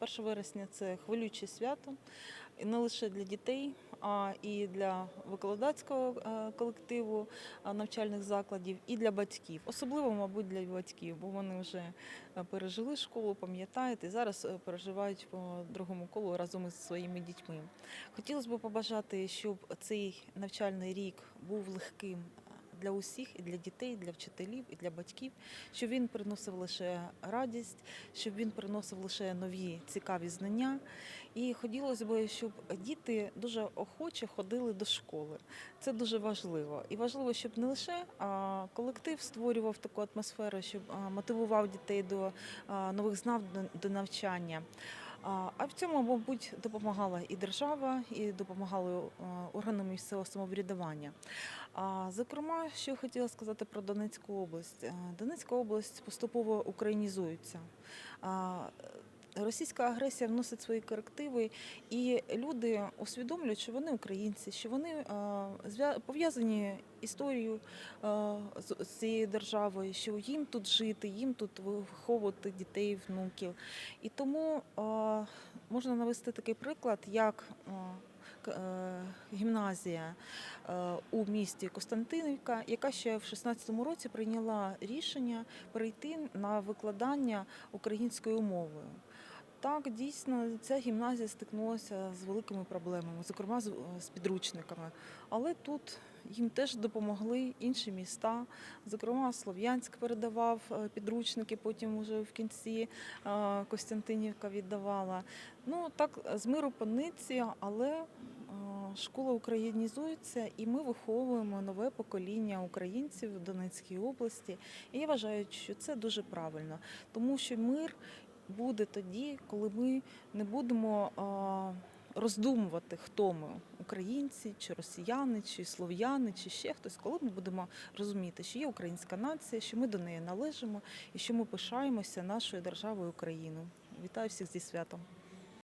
1 вересня це хвилююче свято, і не лише для дітей, а і для викладацького е, колективу е, навчальних закладів, і для батьків. Особливо, мабуть, для батьків, бо вони вже е, пережили школу, пам'ятають, і зараз переживають по другому колу разом із своїми дітьми. Хотілося б побажати, щоб цей навчальний рік був легким. Для усіх, і для дітей, і для вчителів, і для батьків, щоб він приносив лише радість, щоб він приносив лише нові цікаві знання. І хотілося б, щоб діти дуже охоче ходили до школи. Це дуже важливо. І важливо, щоб не лише колектив створював таку атмосферу, щоб мотивував дітей до нових до- до навчання. А в цьому, мабуть, допомагала і держава, і допомагали е, органи місцевого самоврядування. Зокрема, що я хотіла сказати про Донецьку область. Е, Донецька область поступово українізується. Російська агресія вносить свої корективи, і люди усвідомлюють, що вони українці, що вони е, пов'язані історією е, з цією державою, що їм тут жити, їм тут виховувати дітей, внуків. І тому е, можна навести такий приклад, як гімназія у місті Костянтинівка, яка ще в 16-му році прийняла рішення перейти на викладання українською мовою. Так, дійсно, ця гімназія стикнулася з великими проблемами, зокрема з, з підручниками. Але тут їм теж допомогли інші міста. Зокрема, Слов'янськ передавав е, підручники, потім уже в кінці е, Костянтинівка віддавала. Ну так, з миру по нитці, але е, школа українізується, і ми виховуємо нове покоління українців в Донецькій області. І я вважаю, що це дуже правильно, тому що мир буде тоді, коли ми не будемо роздумувати, хто ми українці, чи росіяни, чи слов'яни, чи ще хтось, коли ми будемо розуміти, що є українська нація, що ми до неї належимо і що ми пишаємося нашою державою Україною. Вітаю всіх зі святом.